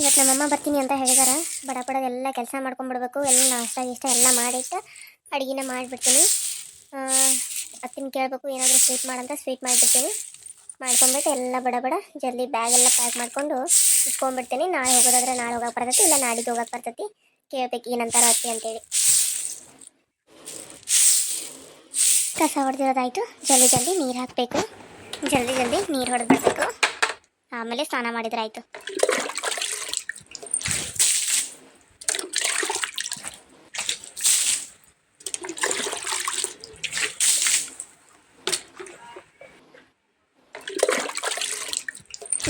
ಇವತ್ತು ನಮ್ಮಮ್ಮ ಬರ್ತೀನಿ ಅಂತ ಹೇಳಿದಾರೆ. ಬಡ ಬಡ ಎಲ್ಲ ಕೆಲಸ ಮಾಡ್ಕೊಂಡ್ಬಿಡ್ಬೇಕು. ಎಲ್ಲ ನಾಷ್ಟ ಇಷ್ಟ ಎಲ್ಲ ಮಾಡಿಟ್ಟು ಅಡುಗೆನ ಮಾಡಿಬಿಡ್ತೀನಿ. ಅತ್ತಿನ ಕೇಳಬೇಕು ಏನಾದರೂ ಸ್ವೀಟ್ ಮಾಡಂತ ಸ್ವೀಟ್ ಮಾಡಿಬಿಡ್ತೀನಿ. ಮಾಡ್ಕೊಂಡ್ಬಿಟ್ಟು ಎಲ್ಲ ಬಡ ಬಡ ಜಲ್ದಿ ಬ್ಯಾಗ್ ಎಲ್ಲ ಪ್ಯಾಕ್ ಮಾಡಿಕೊಂಡು ಇಟ್ಕೊಂಡ್ಬಿಡ್ತೀನಿ. ನಾಳೆ ಹೋಗೋದಾದ್ರೆ ನಾಳೆ ಹೋಗಕ್ಕೆ ಬರ್ತೈತಿ, ಇಲ್ಲ ನಾಡಿದ್ದು ಹೋಗಕ್ಕೆ ಬರ್ತೈತಿ. ಕೇಳ್ಬೇಕು ಏನಂತಾರ ಅತ್ತಿ ಅಂತೇಳಿ. ಕಸ ಹೊಡೆದಿರೋದಾಯ್ತು. ಜಲ್ದಿ ಜಲ್ದಿ ನೀರು ಹಾಕಬೇಕು. ಜಲ್ದಿ ಜಲ್ದಿ ನೀರು ಹೊಡೆದು ಬಿಡಬೇಕು ಆಮೇಲೆ ಸ್ನಾನ ಮಾಡಿದ್ರಾಯ್ತು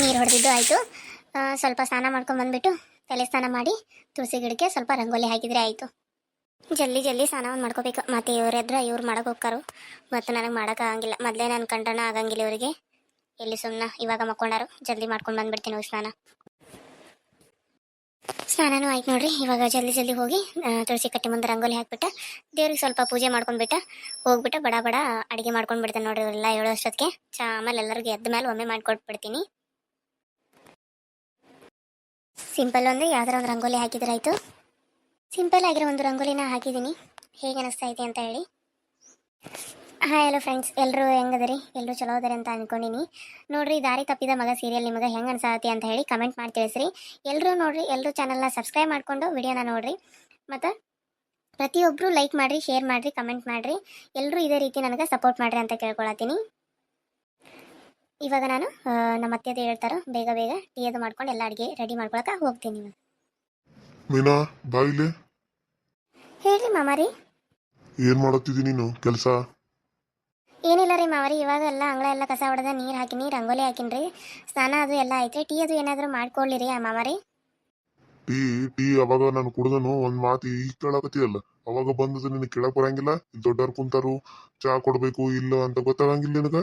ನೀರು ಹೊಡೆದಿದ್ದು ಆಯಿತು. ಸ್ವಲ್ಪ ಸ್ನಾನ ಮಾಡ್ಕೊಂಡು ಬಂದುಬಿಟ್ಟು ತಲೆ ಸ್ನಾನ ಮಾಡಿ ತುಳಸಿ ಗಿಡಕ್ಕೆ ಸ್ವಲ್ಪ ರಂಗೋಲಿ ಹಾಕಿದರೆ ಆಯಿತು. ಜಲ್ದಿ ಜಲ್ದಿ ಸ್ನಾನ ಒಂದು ಮಾಡ್ಕೋಬೇಕು. ಮತ್ತು ಇವ್ರು ಎದ್ರೆ ಇವ್ರು ಮಾಡಕ್ಕೆ ಹೋಗ್ತಾರು ಮತ್ತು ನನಗೆ ಮಾಡೋಕ್ಕಾಗಂಗಿಲ್ಲ ಮೊದಲೇ ನಾನು ಕಂಡಣ ಆಗಂಗಿಲ್ಲ ಇವರಿಗೆ. ಎಲ್ಲಿ ಸುಮ್ಮನೆ ಇವಾಗ ಮಕ್ಕೊಂಡಾರು. ಜಲ್ದಿ ಮಾಡ್ಕೊಂಡು ಬಂದ್ಬಿಡ್ತೀನಿ ಹೋಗಿ ಸ್ನಾನ. ಸ್ನಾನನೂ ಆಯ್ತು ನೋಡ್ರಿ. ಇವಾಗ ಜಲ್ದಿ ಜಲ್ದಿ ಹೋಗಿ ತುಳಸಿ ಕಟ್ಟಿ ಮುಂದೆ ರಂಗೋಲಿ ಹಾಕಿಬಿಟ್ಟು, ದೇವ್ರಿಗೆ ಸ್ವಲ್ಪ ಪೂಜೆ ಮಾಡ್ಕೊಂಡ್ಬಿಟ್ಟು, ಹೋಗ್ಬಿಟ್ಟು ಬಡ ಬಡ ಅಡುಗೆ ಮಾಡ್ಕೊಂಡು ಬಿಡ್ತೇನೆ ನೋಡ್ರಿ ಎಲ್ಲ ಏಳು ಅಷ್ಟೊತ್ತಿಗೆ. ಚಾ ಆಮೇಲೆ ಎಲ್ಲರಿಗೂ ಎದ್ದ ಮೇಲೆ ಒಮ್ಮೆ ಮಾಡ್ಕೊಟ್ಬಿಡ್ತೀನಿ. ಸಿಂಪಲ್ ಒಂದು, ಯಾವ್ದಾರ ಒಂದು ರಂಗೋಲಿ ಹಾಕಿದ್ರೆ ಆಯಿತು ಸಿಂಪಲ್ ಆಗಿರೋ ಒಂದು ರಂಗೋಲಿನ ಹಾಕಿದ್ದೀನಿ. ಹೇಗೆ ಅನಿಸ್ತಾ ಇದೆ ಅಂತ ಹೇಳಿ. ಹಾಯ್ ಹಲೋ ಫ್ರೆಂಡ್ಸ್ ಎಲ್ಲರೂ ಹೆಂಗದರಿ? ಎಲ್ಲರೂ ಚಲೋ ಅದಾರೆ ಅಂತ ಅಂದ್ಕೊಂಡಿನಿ ನೋಡ್ರಿ, ದಾರಿ ತಪ್ಪಿದ ಮಗ ಸೀರಿಯಲ್ ನಿಮಗೆ ಹೆಂಗೆ ಅನ್ಸಾತಿ ಅಂತ ಹೇಳಿ ಕಮೆಂಟ್ ಮಾಡಿ ತಿಳಿಸ್ರಿ. ಎಲ್ಲರೂ ನೋಡ್ರಿ ಎಲ್ಲರೂ ಚಾನಲ್ನ ಸಬ್ಸ್ಕ್ರೈಬ್ ಮಾಡಿಕೊಂಡು ವಿಡಿಯೋನ ನೋಡ್ರಿ. ಮತ್ತು ಪ್ರತಿಯೊಬ್ಬರು ಲೈಕ್ ಮಾಡಿರಿ ಶೇರ್ ಮಾಡಿರಿ ಕಮೆಂಟ್ ಮಾಡಿರಿ. ಎಲ್ಲರೂ ಇದೇ ರೀತಿ ನನಗೆ ಸಪೋರ್ಟ್ ಮಾಡಿರಿ ಅಂತ ಕೇಳ್ಕೊಳತ್ತೀನಿ. ಇವಾಗ ನಾನು ನಮ್ಮ ಅತ್ತೆ ಹೇಳ್ತಾರೋ ಬೇಗ ಬೇಗ ಟೀ ಅದು ಮಾಡ್ಕೊಂಡು ಎಲ್ಲ ಅಡುಗೆ ರೆಡಿ ಮಾಡ್ಕೊಳಕ್ಕೆ ಹೋಗ್ತೀನಿ ಇವಾಗ. ಮೀನಾ ಬಾಯಿಲೆ ಹೇಳ್ರಿ ಮಾಮಾರಿ. ಏನ್ ಮಾಡತ್ತಿದಿ ನೀನು ಕೆಲಸ? ಏನಿಲ್ಲ ರೀ ಮಾವರಿ ಇವಾಗ ಎಲ್ಲ ಅಂಗಳ ಎಲ್ಲ ಕಸ ಹೊಡೆದ ನೀರು ಹಾಕಿನಿ ರಂಗೋಲಿ ಹಾಕಿನ್ರಿ. ಸ್ನಾನ ಅದು ಎಲ್ಲ ಐತ್ರಿ ಟೀ ಅದು ಏನಾದರೂ ಮಾಡ್ಕೊಳ್ಳಿರಿ ಆ ಮಾಮಾರಿ. ಟೀ ಟೀ ಅವಾಗ ನಾನು ಕುಡ್ದನು ಒಂದ್ ಮಾತು ಈಗ ಕೇಳಕತ್ತಿಯಲ್ಲ ಅವಾಗ ಬಂದದ ನಿನ್ ಕೇಳಕ್ ಬರಂಗಿಲ್ಲ ದೊಡ್ಡವ್ರು ಕುಂತಾರು ಚಾ ಕೊಡ್ಬೇಕು ಇಲ್ಲ ಅಂತ ಗೊತ್ತಾಗಂಗಿಲ್ಲ ನಿನಗ?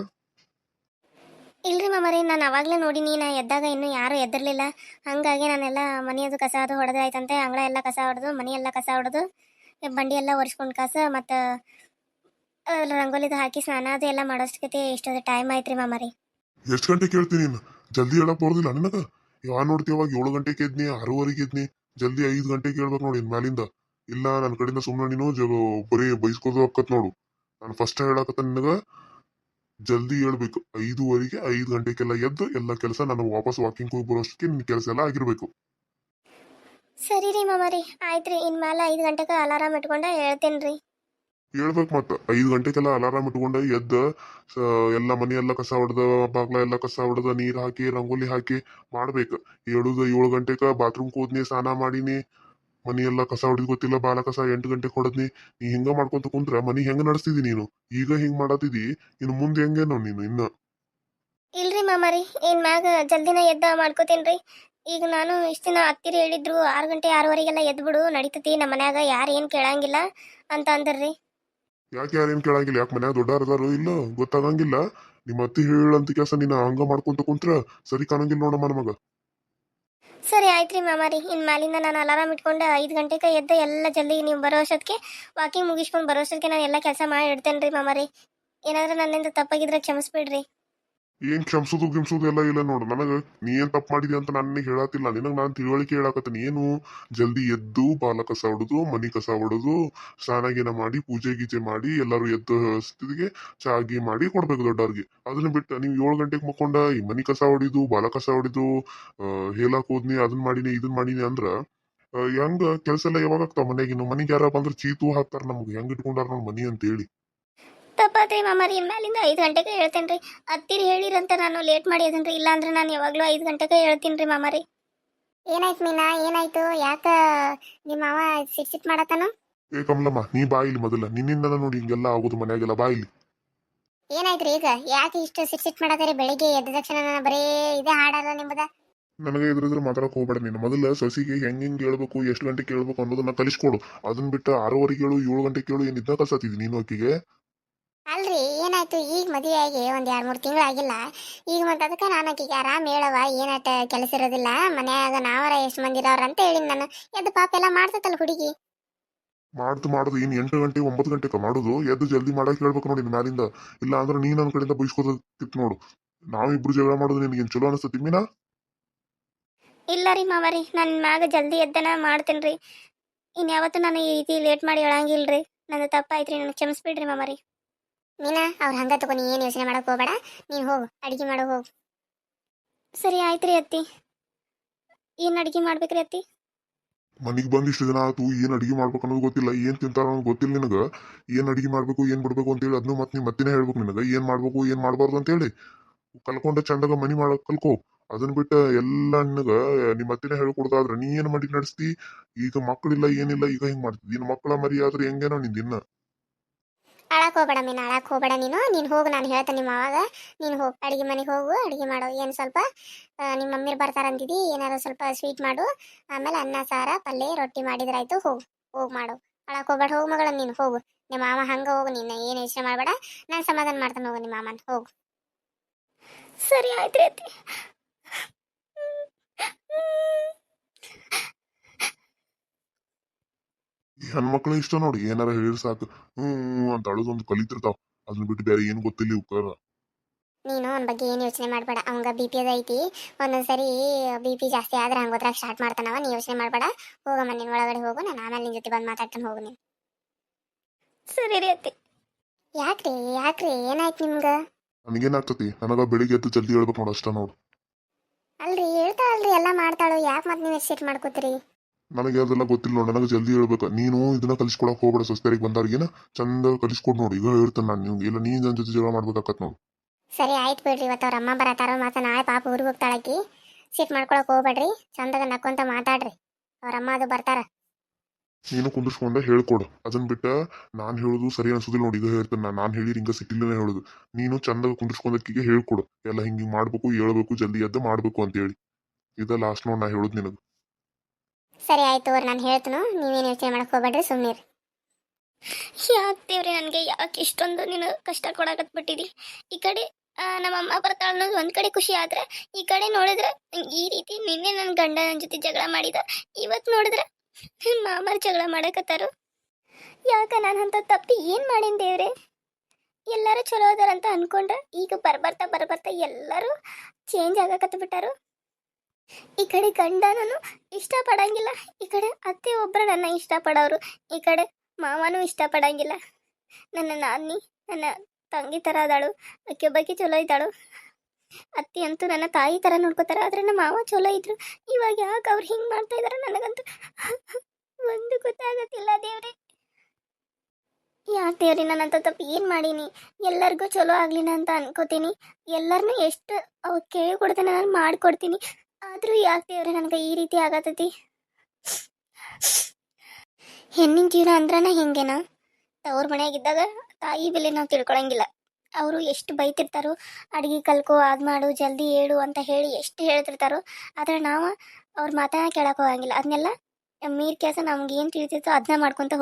ಇಲ್ರಿ ಮಾಮಾರಿ, ನಾನು ಅವಾಗಲೇ ನೋಡಿನಿ, ನಾ ಎದ್ದಾಗ ಇನ್ನು ಯಾರು ಎದ್ದಿರಲಿಲ್ಲ. ಹಂಗಾಗಿ ನಾನೆಲ್ಲ ಮನೆಯದು ಕಸ ಅದು ಹೊಡೆದಾಯ್ತಂತೆ ಅಂಗಳ ಎಲ್ಲ ಕಸ ಹೊಡೆದು, ಮನೆ ಎಲ್ಲ ಕಸ ಹೊಡೆದು, ಬಂಡಿ ಎಲ್ಲ ಒರೆಸ್ಕೊಂಡು ಕಸ, ಮತ್ತು ರಂಗೋಲಿದು ಹಾಕಿ ಸ್ನಾನ ಅದು ಎಲ್ಲ ಮಾಡೋಷ್ಟಕ್ಕೆ ಇಷ್ಟೊಂದು ಟೈಮ್ ಆಯ್ತು ರೀ ಮಾಮರಿ. ಎಷ್ಟು ಗಂಟೆ ಕೇಳ್ತೀನಿ ನೀನು? ಜಲ್ದಿ ಹೇಳಕ್ ಬರೋದಿಲ್ಲ ನನಗ? ಯಾವ ನೋಡ್ತಿ ಅವಾಗ ಏಳು ಗಂಟೆಗೆ ಎದ್ನಿ ಆರೂವರೆಗೆ ಎದ್ನಿ ಜಲ್ದಿ ಐದು ಗಂಟೆಗೆ ಕೇಳ್ಬೇಕು ನೋಡಿ ಮ್ಯಾಲಿಂದ ಇಲ್ಲ ನನ್ನ ಕಡೆಯಿಂದ ಸುಮ್ಮನೆ ನೀನು ಬರೀ ಬೈಸ್ಕೋದು ಹಾಕತ್ ನೋಡು. ನಾನು ಫಸ್ಟ್ ಹೇಳಕತ್ತ ನಿನಗ ಜಲ್ದಿ ಹೇಳ್ಬೇಕು. ಐದುವರೆಗೆ ಐದು ಗಂಟೆಗೆಲ್ಲ ಎದ್ದು ಎಲ್ಲ ಕೆಲಸ ನಾನು ವಾಪಸ್ ವಾಕಿಂಗ್ ಹೋಗಿ ಬರೋಷ್ಟಕ್ಕೆ ನಿನ್ನ ಕೆಲಸ ಎಲ್ಲ ಆಗಿರ್ಬೇಕು. ಸರಿ ರೀ ಮಾಮಾರಿ. ಆಯ್ತು ರೀ ಇನ್ಮೇಲೆ ಐದು ಗಂಟೆಗೆ ಅಲಾರಾಮ್ ಇಟ್ಕೊಂಡೆ ಹೇಳ್ತೇನೆ ರೀ. ಹೇಳ್ಬೇಕು ಮತ್ತ. ಐದು ಗಂಟೆಗೆಲ್ಲ ಅಲಾರಾಮ್ ಇಟ್ಕೊಂಡು ಎದ್ದ ಎಲ್ಲ ಮನೆ ಎಲ್ಲ ಕಸ ಹೊಡೆದ ಬಾಗ್ಲ ಎಲ್ಲ ಕಸ ಹೊಡೆದ ನೀರ್ ಹಾಕಿ ರಂಗೋಲಿ ಹಾಕಿ ಮಾಡ್ಬೇಕು. ಏಳುದ ಏಳು ಗಂಟೆಗ ಬಾತ್ರೂಮ್ ಕೂದ್ನಿ ಸ್ನಾನ ಮಾಡಿನಿ. ಮನಿ ಎಲ್ಲ ಕಸ ಹೊಡೆದು ಗೊತ್ತಿಲ್ಲ ಬಾಳ ಕಸ ಎಂಟು ಗಂಟೆಗೆ ಹೊಡೆದ್ನಿ. ನೀ ಹಿಂಗ ಮಾಡ್ಕೊಂತ ಕುಂತ್ರ ಮನಿ ಹೆಂಗ ನಡೆಸ್ತಿದಿ ನೀನು? ಈಗ ಹಿಂಗ್ ಮಾಡತ್ತಿದಿ ಇನ್ನು ಮುಂದೆ ಹೆಂಗೇನೋ ನೀನು ಇನ್ನ. ಇಲ್ರಿ ಮಾಮಾರಿ ಏನ್ ಮ್ಯಾಗ ಜಲ್ದಿನ ಎದ್ದ ಮಾಡ್ಕೋತೇನ್ರಿ. ಈಗ ನಾನು ಇಷ್ಟ ದಿನ ಹತ್ತಿರ ಹೇಳಿದ್ರು ಆರು ಗಂಟೆ ಆರೂವರೆಗೆಲ್ಲ ಎದ್ಬಿಡು ನಡೀತತಿ ನಮ್ಮ ಮನ್ಯಾಗ ಯಾರು ಏನು ಕೇಳಂಗಿಲ್ಲ ಅಂತ ಅಂದ್ರಿ ಯಾಕೆ ಯಾರೇನ್ ಕೇಳಂಗಿಲ್ಲ? ಯಾಕೆ ಮನ್ಯಾಗ ದೊಡ್ಡಾರದಾರು ಅದಾರು ಇಲ್ಲ ಗೊತ್ತಾಗಂಗಿಲ್ಲ. ನಿಮ್ಮ ಅತ್ತಿ ಹೇಳಂತ ಕೆಲಸ ನೀನ ಹಂಗ ಮಾಡ್ಕೊಂತ ಕುಂತ್ರ ಸರಿ ಕಾಣಂಗಿಲ್ಲ ನೋಡಮ್ಮ ನಮಗ. ಸರಿ ಆಯ್ತು ರೀ ಮಾಮಾರಿ. ಇನ್ನು ಮ್ಯಾಲಿಂದ ನಾನು ಅಲಾರಾಮ್ ಇಟ್ಕೊಂಡು ಐದು ಗಂಟೆಗೆ ಎದ್ದ ಎಲ್ಲ ಜಲ್ದಿ ನೀವು ಬರೋ ಅಷ್ಟೊತ್ತಿಗೆ ವಾಕಿಂಗ್ ಮುಗಿಸ್ಕೊಂಡು ಬರೋ ಅಷ್ಟೊತ್ತಿಗೆ ನಾನು ಎಲ್ಲ ಕೆಲಸ ಮಾಡಿ ಇಡ್ತೇನೆ ರೀ ಮಾಮಾರಿ. ಏನಾದರೂ ನನ್ನಿಂದ ತಪ್ಪಾಗಿದ್ರೆ ಕ್ಷಮಿಸ್ಬಿಡ್ರಿ. ಏನ್ ಕ್ಷಮಿಸೋದು ಗಿಮ್ಸೋದು ಎಲ್ಲ ಇಲ್ಲ ನೋಡು. ನನಗ ನೀ ಏನ್ ತಪ್ಪು ಮಾಡಿದಿ ಅಂತ ನಾನು ಹೇಳತ್ತಿಲ್ಲ. ನಿನಗ್ ನಾನು ತಿಳುವಳಿಕೆ ಹೇಳಾಕತ್ತೀನಿ. ಏನು? ಜಲ್ದಿ ಎದ್ದು ಬಾಲ ಕಸ ಹೊಡೆದು ಮನಿ ಕಸ ಹೊಡೆದು ಸ್ನಾನ ಗೀನ ಮಾಡಿ, ಪೂಜೆ ಗೀಜೆ ಮಾಡಿ, ಎಲ್ಲರೂ ಎದ್ದು ಸ್ಥಿತಿಗೆ ಚಾ ಮಾಡಿ ಕೊಡ್ಬೇಕು ದೊಡ್ಡವ್ರಿಗೆ. ಅದನ್ನ ಬಿಟ್ಟು ನೀವು ಏಳು ಗಂಟೆಗೆ ಮಕ್ಕೊಂಡ ಈ ಮನಿ ಕಸ ಹೊಡಿದು ಬಾಲ ಕಸ ಹೊಡಿದು ಹೇಳಕ್ ಹೋದ್ನಿ ಅದನ್ನ ಮಾಡಿನಿ ಇದನ್ನ ಮಾಡಿನಿ ಅಂದ್ರ ಹೆಂಗ ಕೆಲಸ ಎಲ್ಲ ಯಾವಾಗ ಆಗ್ತಾವ ಮನೆಗೆ ಮನಿಗೆ ಯಾರ ಬಂದ್ರ ಚೀತು ಹಾಕ್ತಾರ ನಮ್ಗೆ. ಹೆಂಗ್ ಇಟ್ಕೊಂಡಾರ ನಮ್ಮ ಮನಿ ಅಂತ ಹೇಳಿ ತಪ್ಪಾತ್ರಿ ಮಾಮಾರಿ ರೀ ಮ್ಯಾಲಿಂದ ಐದು ಗಂಟೆಗೆ ಹೇಳ್ತೇನೆ ರೀ ಹತ್ತಿರ ಹೇಳಿರಂತ ನಾನು ಲೇಟ್ ಮಾಡಿ ರೀ ಇಲ್ಲಾಂದ್ರೆ ನಾನು ಯಾವಾಗಲೂ ಐದು ಗಂಟೆಗೆ ಹೇಳ್ತೀನಿ ರೀ ಮಾಮಾರಿ. ಏನಾಯ್ತು ಮೀನಾ? ಏನಾಯ್ತು? ಯಾಕ ನಿಮ್ಮ ಮಾವ ಸಿಟ್ ಸಿಟ್ ಮಾಡತ್ತಾನು? ಏ ಕಮಲಮ್ಮ ನೀ ಬಾಯಿಲಿ ಮೊದಲ. ನಿನ್ನಿಂದ ನೋಡಿ ಹಿಂಗೆಲ್ಲ ಆಗೋದು ಮನ್ಯಾಗೆಲ್ಲ. ಬಾಯಿಲಿ ಏನಾಯ್ತ್ರಿ ಈಗ? ಯಾಕೆ ಇಷ್ಟು ಸಿಟ್ ಸಿಟ್ ಮಾಡತ್ತಾರೆ? ಬೆಳಿಗ್ಗೆ ಎದ್ದ ತಕ್ಷಣ ನಾನು ಬರೇ ಇದೇ ಹಾಡಲ್ಲ ನಿಮ್ಮದ ನನಗೆ ಎದುರಿದ್ರೆ ಮಾತಾಡಕ್ ಹೋಗ್ಬೇಡ ನೀನು. ಮೊದಲ ಸಸಿಗೆ ಹೆಂಗ್ ಹೆಂಗ್ ಹೇಳ್ಬೇಕು ಎಷ್ಟು ಗಂಟೆ ಕೇಳ್ಬೇಕು ಅನ್ನೋದನ್ನ ಕಲಿಸ್ಕೊಡು. ಅದನ್ನ ಬಿಟ್ಟು ಆರೂವರೆ ಕೇಳು ಏಳು ಗಂಟೆ ಕೇಳು ಏನಿದ್ದ ಕಲ್ಸತ್ತಿದ್ದೀನಿ ಕಲ್ಸತ್ತಿದ್ದಿ ನೀನು ಆಕಿಗೆ ಅಲ್ರಿ ಏನಾಯ್ತು? ಈಗ ಮದುವೆ ಆಗಿ ಒಂದ್ ಎರಡ್ ಮೂರು ತಿಂಗಳು ಆಗಿಲ್ಲ. ಈಗ ಮತ್ತೆ ಅದಕ್ಕೆ ನಾನು ಆಕಿಗೆ ಆರಾಮ್ ಹೇಳವ ಏನಾಟ ಕೆಲಸ ಇರೋದಿಲ್ಲ? ಮನ್ಯಾಗ ನಾವರ ಎಷ್ಟು ಮಂದಿ ಇರೋರ್ ಅಂತ ಹೇಳಿ ನಾನು. ಎದ್ದು ಪಾಪ ಎಲ್ಲ ಮಾಡ್ತೈತಲ್ಲ ಹುಡುಗಿ. ಮಾಡ್ತು ಮಾಡುದು ಇನ್ ಎಂಟು ಗಂಟೆ ಒಂಬತ್ತು ಗಂಟೆಗೆ ಮಾಡುದು. ಎದ್ದು ಜಲ್ದಿ ಮಾಡಕ್ ಹೇಳ್ಬೇಕು ನೋಡಿ ನಿನ್ ಮ್ಯಾಲಿಂದ. ಇಲ್ಲ ಅಂದ್ರೆ ನೀ ನನ್ನ ಕಡೆಯಿಂದ ಬೈಸ್ಕೊತಿತ್ತು ನೋಡು. ನಾವಿಬ್ರು ಜಗಳ ಮಾಡೋದು ನಿನಗೆ ಚಲೋ ಅನಿಸ್ತತಿ ಮೀನಾ ಇಲ್ಲ ರೀ ಮಾವರಿ ನನ್ನ ಮ್ಯಾಗ ಜಲ್ದಿ ಎದ್ದನ ಮಾಡ್ತೇನ್ರಿ. ಇನ್ ಯಾವತ್ತು ನಾನು ಈ ರೀತಿ ಲೇಟ್ ಮಾಡಿ ಹೇಳಂಗಿಲ್ರಿ. ರೀ ನನ್ನ ತಪ್ಪಾಯ್ತು ರೀ ನನಗೆ ಕ್ಷಮಿಸ್ಬಿಡ್ರಿ ಮಾವರಿ. ರೀ ಮೀನಾ, ಅವ್ರು ಹಂಗ ತಗೋ ನೀ ಏನು ಯೋಚನೆ ಮಾಡಕ್ ಹೋಗ್ಬೇಡ. ನೀನು ಹೋಗು, ಅಡಿಗೆ ಮಾಡೋ ಹೋಗು. ಸರಿ ಆಯ್ತ್ರಿ ಅತ್ತಿ. ಏನ್ ಅಡಿಗೆ ಮಾಡ್ಬೇಕ್ರಿ ಅತ್ತಿ? ಮನಿಗ್ ಬಂದ್ ಇಷ್ಟು ದಿನ ಆತು, ಏನ್ ಅಡಿಗೆ ಮಾಡ್ಬೇಕು ಅನ್ನೋದು ಗೊತ್ತಿಲ್ಲ. ಏನ್ ತಿಂತಾರ ಅನ್ನೋದು ಗೊತ್ತಿಲ್ಲ ನಿನಗ. ಏನ್ ಅಡಿಗೆ ಮಾಡ್ಬೇಕು, ಏನ್ ಬಿಡ್ಬೇಕು ಅಂತೇಳಿ ಅದನ್ನು ಮತ್ತೆ ನೀ ಮತ್ತಿನೇ ಹೇಳ್ಬೇಕು ನಿನಗ. ಏನ್ ಮಾಡ್ಬೇಕು, ಏನ್ ಮಾಡ್ಬಾರ್ದು ಅಂತೇಳಿ. ಕಲ್ಕೊಂಡ ಚಂದಾಗ ಮನಿ ಮಾಡಕ್ ಕಲ್ಕೋ. ಅದನ್ ಬಿಟ್ಟ ಎಲ್ಲ ಅಣ್ಣಗ ನಿಮ್ಮ ಮತ್ತಿನೇ ಹೇಳ್ಕೊಡ್ತಾದ್ರ ನೀ ಏನ್ ಮಾಡಿ ನಡೆಸ್ತಿ? ಈಗ ಮಕ್ಕಳಿಲ್ಲ ಏನಿಲ್ಲ, ಈಗ ಹಿಂಗ್ ನಿನ್ ಮಕ್ಕಳ ಮರಿ ಆದ್ರೆ ಹೆಂಗೇನೋ ನಿಂದಿನ್ನ ಅಳಕ್ ಹೋಗ್ಬೇಡ ಮೀನು, ಅಳಕ್ ಹೋಗ್ಬೇಡ ನೀನು. ನೀನು ಹೋಗು, ನಾನು ಹೇಳ್ತೇನೆ ನಿಮ್ಮ ಅವಾಗ. ನೀನು ಹೋಗು, ಅಡಿಗೆ ಮನೆಗೆ ಹೋಗು, ಅಡಿಗೆ ಮಾಡು. ಏನು ಸ್ವಲ್ಪ ನಿಮ್ಮ ಮಮ್ಮಿ ಬರ್ತಾರಂತಿದ್ದಿ ಏನಾದ್ರು ಸ್ವಲ್ಪ ಸ್ವೀಟ್ ಮಾಡು. ಆಮೇಲೆ ಅನ್ನ, ಸಾರ ಪಲ್ಯ ರೊಟ್ಟಿ ಮಾಡಿದ್ರಾಯ್ತು, ಹೋಗು, ಹೋಗಿ ಮಾಡು. ಅಳಕ್ ಹೋಗ್ಬೇಡ, ಹೋಗು ಮಗಳ, ನೀನು ಹೋಗು. ನಿಮ್ಮ ಮಾಮ ಹಂಗ ಹೋಗು ನಿನ್ನ ಏನು ಯೋಚನೆ ಮಾಡಬೇಡ. ನಾನು ಸಮಾಧಾನ ಮಾಡ್ತಾನೆ ಹೋಗು ನಿಮ್ಮ ಮಾಮನ, ಹೋಗು. ಸರಿ ಆಯ್ತು ರೀ ಈ ಹೆಣ್ಮಕ್ಳು ಇಷ್ಟ ನೋಡಿ ಏನಾರ ಹೇಳಿ ಸಾಕು. ಹ್ಮ್ ಅಂತ ಅಳದೊಂದು ಕಲಿತಿರ್ತಾವ. ಅದನ್ನ ಬಿಟ್ಟು ಬೇರೆ ಏನ್ ಗೊತ್ತಿಲ್ಲ ಇವ್ಕರ ನೀನು ಅವನ ಬಗ್ಗೆ ಏನು ಯೋಚನೆ ಮಾಡಬೇಡ. ಅವಂಗ ಬಿ ಪಿ ಅದೈತಿ ಒಂದೊಂದ್ಸರಿ ಬಿ ಪಿ ಜಾಸ್ತಿ ಆದ್ರೆ ಹಂಗೋದ್ರಾಗ ಸ್ಟಾರ್ಟ್ ಮಾಡ್ತಾನವ. ನೀ ಯೋಚನೆ ಮಾಡಬೇಡ. ಹೋಗಮ್ಮ ನಿನ್ನ ಒಳಗಡೆ ಹೋಗು. ನಾನು ಆಮೇಲೆ ನಿನ್ನ ಜೊತೆ ಬಂದು ಮಾತಾಡ್ತಾನೆ ಹೋಗು ನೀನು. ಸರಿ ರೀ ಅತ್ತಿ. ಯಾಕ್ರಿ ಯಾಕ್ರಿ? ಏನಾಯ್ತು ನಿಮ್ಗೆ? ನನಗೇನಾಗ್ತತಿ? ನನಗ ಬೆಳಿಗ್ಗೆ ಎದ್ದು ಜಲ್ದಿ ಹೇಳ್ಬೇಕು ನೋಡು ಅಷ್ಟ ನೋಡು. ಅಲ್ರಿ ಹೇಳ್ತಾಳಲ್ರಿ ಎಲ್ಲ ಮಾಡ್ತಾಳು. ಯಾಕೆ ಮತ್ತೆ ನೀವು ಎಕ್ಸೈಟ್ ಮಾಡ್ಕೋತೀರಿ? ನನಗೆ ಅದೆಲ್ಲ ಗೊತ್ತಿಲ್ಲ ನೋಡಿ ನನಗೆ ಜಲ್ದಿ ಹೇಳ್ಬೇಕು. ನೀನು ಇದನ್ನ ಕಲಿಸ್ಕೊಡಕ್ ಹೋಗ್ಬೇಡ ಸೊಸ್ತರಿಗೆ ಬಂದವ್ರಿಗೇನ ಚಂದ ಕಲಿಸ್ಕೊಡ್ ನೋಡಿ. ಈಗ ಹೇಳ್ತಾನೆ ನಾನು ನಿಮ್ಗೆ. ಇಲ್ಲ ನೀನ್ ನನ್ನ ಜೊತೆ ಜಗಳ ಮಾಡ್ಬೇಕಾಕತ್ ನೋಡು. ಸರಿ ಆಯ್ತು ಬಿಡ್ರಿ. ಇವತ್ತು ಅವ್ರ ಅಮ್ಮ ಬರತಾರೋ ಮತ್ತೆ ನಾಳೆ ಪಾಪ ಊರಿಗೆ ಹೋಗ್ತಾಳಕಿ ಸಿಟ್ ಮಾಡ್ಕೊಳಕ್ ಹೋಗ್ಬೇಡ್ರಿ. ಚಂದಾಗ ನಕ್ಕೊಂತ ಮಾತಾಡ್ರಿ. ಅವ್ರ ಅಮ್ಮ ಅದು ಬರ್ತಾರ. ನೀನು ಕುಂದಿರ್ಸ್ಕೊಂಡೆ ಹೇಳ್ಕೊಡು. ಅದನ್ನ ಬಿಟ್ಟ ನಾನ್ ಹೇಳುದು ಸರಿ ಅನ್ಸುದಿಲ್ಲ ನೋಡಿ. ಈಗ ಹೇಳ್ತೇನೆ ನಾನು. ನಾನು ಹೇಳಿ ಹಿಂಗ ಸಿಟ್ಟಿಲ್ಲೇ ಹೇಳುದು. ನೀನು ಚಂದಾಗ ಕುಂದಿರ್ಸ್ಕೊಂಡಕ್ಕಿಗೆ ಹೇಳ್ಕೊಡು. ಎಲ್ಲ ಹಿಂಗೆ ಮಾಡ್ಬೇಕು ಹೇಳ್ಬೇಕು ಜಲ್ದಿ ಎದ್ದು ಮಾಡ್ಬೇಕು ಅಂತ ಹೇಳಿ ಇದ ಲಾಸ್ಟ್ ನೋಡ್ ನಾ ಹೇಳುದು ನಿನಗೆ. ಸರಿ ಆಯ್ತು ಅವ್ರು ನಾನು ಹೇಳ್ತನು. ನೀವೇನು ಯೋಚನೆ ಮಾಡಕ್ ಹೋಗ್ಬೇಡ್ರಿ ಸುಮ್ಮನಿರಿ ಯಾಕೆ ದೇವ್ರಿ, ನನಗೆ ಯಾಕೆ ಇಷ್ಟೊಂದು ನೀನು ಕಷ್ಟ ಕೊಡಕತ್ ಬಿಟ್ಟಿದಿ? ಈ ಕಡೆ ನಮ್ಮಮ್ಮ ನಮ್ಮ ಬರ್ತಾಳ ಅನ್ನೋದು ಒಂದ್ ಕಡೆ ಖುಷಿ ಆದ್ರೆ, ಈ ಕಡೆ ನೋಡಿದ್ರೆ ಈ ರೀತಿ ನಿನ್ನೆ ನನ್ನ ಗಂಡ ನನ್ನ ಜೊತೆ ಜಗಳ ಮಾಡಿದ ಇವತ್ತು ನೋಡಿದ್ರೆ ನನ್ನ ಮಾಮರ್ ಜಗಳ ಮಾಡಕತ್ತಾರು. ಯಾಕ ನಾನು ಅಂತ ತಪ್ಪಿ ಏನ್ ಮಾಡಿನ ದೇವ್ರೆ? ಎಲ್ಲರೂ ಚಲೋ ಅದಾರಂತ ಅನ್ಕೊಂಡ್ರೆ, ಈಗ ಬರ್ಬರ್ತಾ ಬರ್ಬರ್ತಾ ಎಲ್ಲರೂ ಚೇಂಜ್ ಆಗಕತ್ತ ಬಿಟ್ಟಾರು ಈ ಕಡೆ ಗಂಡ ನಾನು ಇಷ್ಟಪಡಂಗಿಲ್ಲ. ಈ ಕಡೆ ಅತ್ತೆ ಒಬ್ಬರು ನನ್ನ ಇಷ್ಟಪಡೋರು. ಈ ಕಡೆ ಮಾವನೂ ಇಷ್ಟಪಡಂಗಿಲ್ಲ. ನನ್ನ ನಾನಿ ನನ್ನ ತಂಗಿ ಥರ ಅದಾಳು. ಆಕೆ ಒಬ್ಬಾಕಿ ಚಲೋ ಇದ್ದಾಳು. ಅತ್ತೆ ಅಂತೂ ನನ್ನ ತಾಯಿ ಥರ ನೋಡ್ಕೋತಾರೆ, ಆದರೆ ನಮ್ಮ ಮಾವ ಚಲೋ ಇದ್ರು. ಇವಾಗ ಯಾಕೆ ಅವ್ರು ಹಿಂಗೆ ಮಾಡ್ತಾ ಇದಾರೆ? ನನಗಂತೂ ಒಂದು ಗೊತ್ತಾಗತ್ತಿಲ್ಲ ದೇವ್ರಿ. ಯಾಕೆ ದೇವ್ರಿ ಅಂತ ತಪ್ಪು ಏನು ಮಾಡೀನಿ? ಎಲ್ಲರಿಗೂ ಚಲೋ ಆಗಲಿಲ್ಲ ಅಂತ ಅನ್ಕೋತೀನಿ. ಎಲ್ಲರನ್ನೂ ಎಷ್ಟು ಅವ್ರು ಕೇಳಿ ಕೊಡ್ತೇನೆ ನಾನು ಮಾಡ್ಕೊಡ್ತೀನಿ. ಆದರೂ ಯಾಕೆ ದೇವ್ರೆ ನನಗೆ ಈ ರೀತಿ ಆಗತೈತಿ? ಹೆಣ್ಣಿನ ಜೀವನ ಅಂದ್ರನ ಹಿಂಗೇನ? ತವ್ರ ಮನೆಯಾಗಿದ್ದಾಗ ತಾಯಿ ಬೆಲೆ ನಾವು ತಿಳ್ಕೊಳಂಗಿಲ್ಲ. ಅವರು ಎಷ್ಟು ಬೈತಿರ್ತಾರೋ, ಅಡುಗೆ ಕಲ್ಕೋ, ಅದು ಮಾಡು, ಜಲ್ದಿ ಏಳು ಅಂತ ಹೇಳಿ ಎಷ್ಟು ಹೇಳ್ತಿರ್ತಾರೋ, ಆದರೆ ನಾವು ಅವ್ರ ಮಾತನ್ನ ಕೇಳಕ್ಕೆ ಹೋಗಂಗಿಲ್ಲ. ಅದನ್ನೆಲ್ಲ ಮೀರ್ ಕೆಲಸ ನಮ್ಗೆ ಏನು ತಿಳಿತಿರ್ತೋ ಅದನ್ನ ಮಾಡ್ಕೊತ